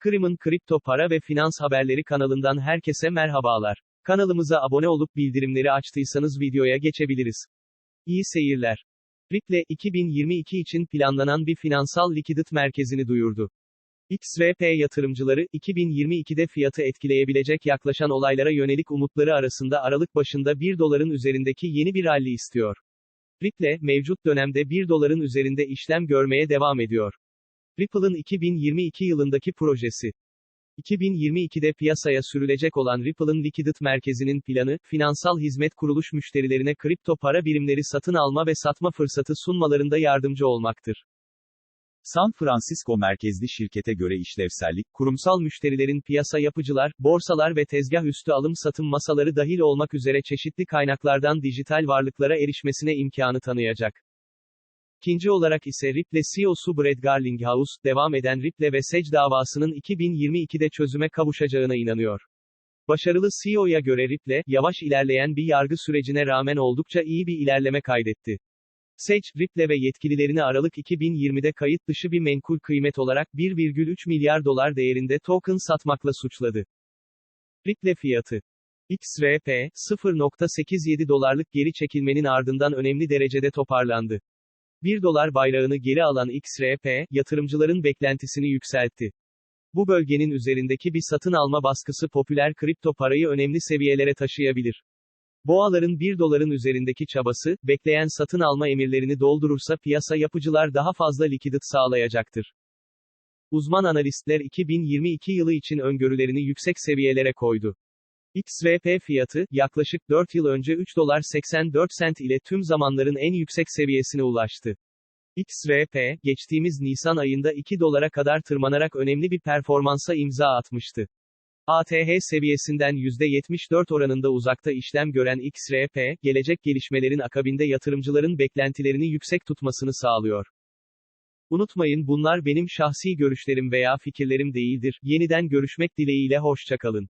Kırım'ın kripto para ve finans haberleri kanalından herkese merhabalar. Kanalımıza abone olup bildirimleri açtıysanız videoya geçebiliriz. İyi seyirler. Ripple, 2022 için planlanan bir finansal likidit merkezini duyurdu. XRP yatırımcıları, 2022'de fiyatı etkileyebilecek yaklaşan olaylara yönelik umutları arasında Aralık başında 1 doların üzerindeki yeni bir rally istiyor. Ripple, mevcut dönemde 1 doların üzerinde işlem görmeye devam ediyor. Ripple'ın 2022 yılındaki projesi. 2022'de piyasaya sürülecek olan Ripple'ın likidit merkezinin planı, finansal hizmet kuruluş müşterilerine kripto para birimleri satın alma ve satma fırsatı sunmalarında yardımcı olmaktır. San Francisco merkezli şirkete göre işlevsellik, Kurumsal müşterilerin piyasa yapıcılar, borsalar ve tezgah üstü alım satım masaları dahil olmak üzere çeşitli kaynaklardan dijital varlıklara erişmesine imkanı tanıyacak. İkinci olarak ise Ripple CEO'su Brad Garlinghouse, devam eden Ripple ve SEC davasının 2022'de çözüme kavuşacağına inanıyor. Başarılı CEO'ya göre Ripple, yavaş ilerleyen bir yargı sürecine rağmen oldukça iyi bir ilerleme kaydetti. SEC, Ripple ve yetkililerini Aralık 2020'de kayıt dışı bir menkul kıymet olarak 1,3 milyar dolar değerinde token satmakla suçladı. Ripple fiyatı XRP, 0.87 dolarlık geri çekilmenin ardından önemli derecede toparlandı. 1 dolar bayrağını geri alan XRP, yatırımcıların beklentisini yükseltti. Bu bölgenin üzerindeki bir satın alma baskısı popüler kripto parayı önemli seviyelere taşıyabilir. Boğaların 1 doların üzerindeki çabası, bekleyen satın alma emirlerini doldurursa piyasa yapıcılar daha fazla likidit sağlayacaktır. Uzman analistler 2022 yılı için öngörülerini yüksek seviyelere koydu. XRP fiyatı, yaklaşık 4 yıl önce 3 dolar 84 sent ile tüm zamanların en yüksek seviyesine ulaştı. XRP, geçtiğimiz Nisan ayında 2 dolara kadar tırmanarak önemli bir performansa imza atmıştı. ATH seviyesinden %74 oranında uzakta işlem gören XRP, gelecek gelişmelerin akabinde yatırımcıların beklentilerini yüksek tutmasını sağlıyor. Unutmayın bunlar benim şahsi görüşlerim veya fikirlerim değildir. Yeniden görüşmek dileğiyle hoşçakalın.